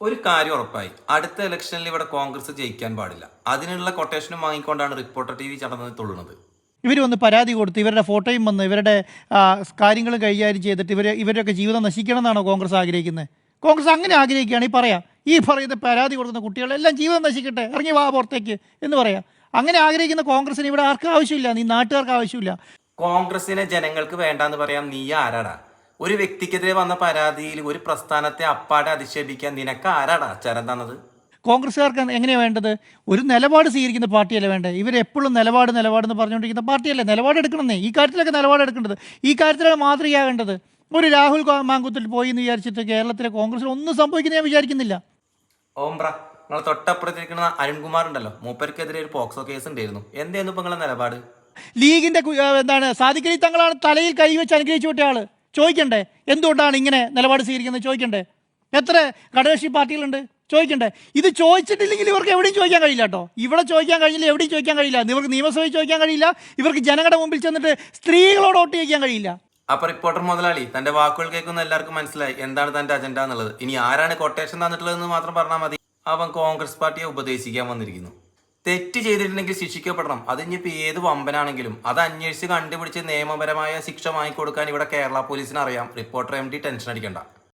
ഒരു കാര്യം ഉറപ്പായി. അടുത്ത ഇലക്ഷനിൽ ഇവിടെ കോൺഗ്രസ് ജയിക്കാൻ പാടില്ല. അതിനുള്ള കൊട്ടേഷനും വാങ്ങിക്കൊണ്ടാണ് റിപ്പോർട്ടർ ടി വി ചടങ്ങ് തുള്ളുന്നത്. ഇവർ വന്ന് പരാതി കൊടുത്ത് ഇവരുടെ ഫോട്ടോയും വന്ന് ഇവരുടെ കാര്യങ്ങൾ കാര്യങ്ങളും കൈകാര്യം ചെയ്തിട്ട് ഇവർ ഇവരുടെയൊക്കെ ജീവിതം നശിക്കണം എന്നാണോ കോൺഗ്രസ് ആഗ്രഹിക്കുന്നത് കോൺഗ്രസ് അങ്ങനെ ആഗ്രഹിക്കുകയാണെങ്കിൽ പറയാം ഈ പറയുന്ന പരാതി കൊടുക്കുന്ന കുട്ടികളെല്ലാം ജീവിതം നശിക്കട്ടെ ഇറങ്ങി വാ പുറത്തേക്ക് എന്ന് പറയാം. അങ്ങനെ ആഗ്രഹിക്കുന്ന കോൺഗ്രസിന് ഇവിടെ ആർക്കും ആവശ്യമില്ല നീ നാട്ടുകാർക്ക് ആവശ്യമില്ല. കോൺഗ്രസിനെ ജനങ്ങൾക്ക് വേണ്ടാന്ന് പറയാം നീ ആരാടാ? ഒരു വ്യക്തിക്കെതിരെ വന്ന പരാതിയിൽ ഒരു പ്രസ്ഥാനത്തെ അപ്പാടെ അധിക്ഷേപിക്കാൻ നിനക്ക് ആരാടാ ചരം തന്നത്? കോൺഗ്രസ്സുകാർക്ക് എങ്ങനെയാണ് വേണ്ടത്? ഒരു നിലപാട് സ്വീകരിക്കുന്ന പാർട്ടിയല്ലേ വേണ്ടത് ഇവരെപ്പോഴും നിലപാട് നിലപാടെന്ന് പറഞ്ഞുകൊണ്ടിരിക്കുന്ന പാർട്ടിയല്ലേ? നിലപാട് എടുക്കണമെന്നേ. ഈ കാര്യത്തിലൊക്കെ നിലപാട് എടുക്കേണ്ടത്. ഈ കാര്യത്തിലാണ് മാതൃകയാകേണ്ടത്. ഒരു രാഹുൽ മാങ്കുത്തിൽ പോയി എന്ന് വിചാരിച്ചിട്ട് കേരളത്തിലെ കോൺഗ്രസിൽ ഒന്നും സംഭവിക്കുന്ന ഞാൻ വിചാരിക്കുന്നില്ല. ഓംബ്ര നിങ്ങൾ തൊട്ടപ്പുറത്തിരിക്കുന്ന അരുൺകുമാർ ഉണ്ടല്ലോ മൂപ്പർക്കെതിരെ ഒരു പോക്സോ കേസ് ഉണ്ടായിരുന്നു. എന്തായിരുന്നു ഇപ്പൊ നിങ്ങളെ നിലപാട്? ലീഗിന്റെ എന്താണ്? സാധിക്കലി തങ്ങളാണ് തലയിൽ കൈവച്ച് അനുഗ്രഹിച്ചു വിട്ട ആൾ ചോദിക്കണ്ടേ? എന്തുകൊണ്ടാണ് ഇങ്ങനെ നിലപാട് സ്വീകരിക്കുന്നത്? ചോദിക്കണ്ടേ? എത്ര ഘടകകക്ഷി പാർട്ടികളുണ്ട്? ചോദിക്കണ്ടേ? ഇത് ചോദിച്ചിട്ടില്ലെങ്കിൽ ഇവർക്ക് എവിടെയും ചോദിക്കാൻ കഴിയില്ല കേട്ടോ. ഇവിടെ ചോദിക്കാൻ കഴിയില്ല എവിടെയും ചോദിക്കാൻ കഴിയില്ല. ഇവർക്ക് നിയമസഭയിൽ ചോദിക്കാൻ കഴിയില്ല ഇവർക്ക് ജനങ്ങളുടെ മുമ്പിൽ ചെന്നിട്ട് സ്ത്രീകളോട് വോട്ട് ചോദിക്കാൻ കഴിയില്ല. അപ്പൊ റിപ്പോർട്ടർ മുതലാളി തന്റെ വാക്കുകൾ കേൾക്കുന്ന എല്ലാവർക്കും മനസ്സിലായി എന്താണ് തന്റെ അജണ്ട എന്നുള്ളത്. ഇനി ആരാണ് കൊട്ടേഷൻ തന്നിട്ടുള്ളതെന്ന് മാത്രം പറഞ്ഞാൽ മതി. അവൻ കോൺഗ്രസ് പാർട്ടിയെ ഉപദേശിക്കാൻ വന്നിരിക്കുന്നു. തെറ്റ് ചെയ്തിട്ടുണ്ടെങ്കിൽ ശിക്ഷിക്കപ്പെടണം. അത് ഇനിയിപ്പോൾ ഏത് വമ്പനാണെങ്കിലും. അത് അന്വേഷിച്ച് കണ്ടുപിടിച്ച് നിയമപരമായ ശിക്ഷ വാങ്ങിക്കൊടുക്കാൻ ഇവിടെ കേരള പോലീസിന് അറിയാം റിപ്പോർട്ടർ എം ഡി ടെൻഷൻ അടിക്കണ്ട.